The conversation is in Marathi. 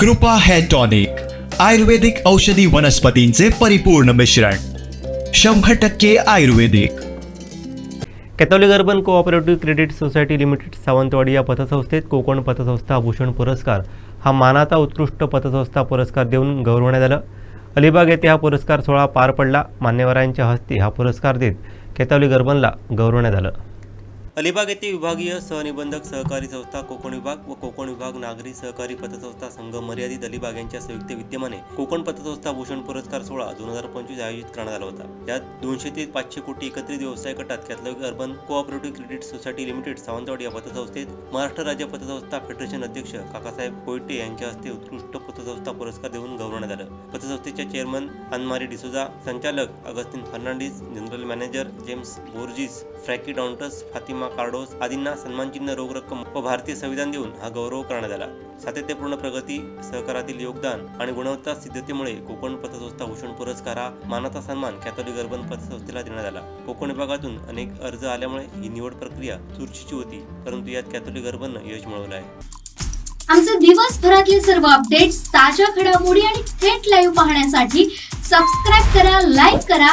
कृपा हेअर टॉनिक आयुर्वेदिक औषधी वनस्पतींचे परिपूर्ण मिश्रण शंभर टक्के आयुर्वेदिक. Catholic urban cooperative credit society limited Sawantwadi या पतसंस्थेत कोकण पतसंस्था भूषण पुरस्कार हा मानाचा उत्कृष्ट पतसंस्था पुरस्कार देऊन गौरवण्यात आलं. अलिबाग येथे हा पुरस्कार सोहळा पार पडला. मान्यवरांच्या हस्ते हा पुरस्कार देत कॅथोलिक अर्बनला गौरवण्यात आलं. अलिबाग येथे विभागीय सहनिबंधक सहकारी संस्था कोकण विभाग व कोकण विभाग नागरी सहकारी पतसंस्था संघ मर्यादित अलिबाग यांच्या संयुक्त विद्यमाने कोकण पतसंस्था भूषण पुरस्कार सोहळा दोन हजार पंचवीस आयोजित करण्यात आला होता. यात दोनशे ते पाचशे कोटी एकत्रित व्यवसाय गटात Catholic urban cooperative credit society limited Sawantwadi या पतसंस्थेत महाराष्ट्र राज्य पतसंस्था फेडरेशन अध्यक्ष काकासाहेब कोयटे यांच्या हस्ते उत्कृष्ट पतसंस्था पुरस्कार देऊन गौरवण्यात आलं. पतसंस्थेच्या चेअरमन अनमारी डिसोजा संचालक अगस्तिन फर्नांडिस जनरल मॅनेजर जेम्स बोर्जिस फ्रॅकी फातिमा कार्डोस आदींना सन्मानचिन्ह रोख रक्कम व भारतीय संविधान देऊन हा गौरव करण्यात आला. सातत्यपूर्ण प्रगती सहकारातील योगदान आणि गुणवत्ता सिद्धतेमुळे कोकण पतसंस्था भूषण पुरस्कार हा मानाचा सन्मान कॅथोलिक अर्बन पतसंस्थेला देण्यात आला. कोकण विभागातून अनेक अर्ज आल्यामुळे ही निवड प्रक्रिया चुरशीची होती परंतु यात कॅथोलिक अर्बननं यश मिळवलं आहे. आमचे दिवसभरातले सर्व अपडेट्स ताज्या घडामोडी आणि थेट लाईव्ह पाहण्यासाठी सबस्क्राईब करा लाईक करा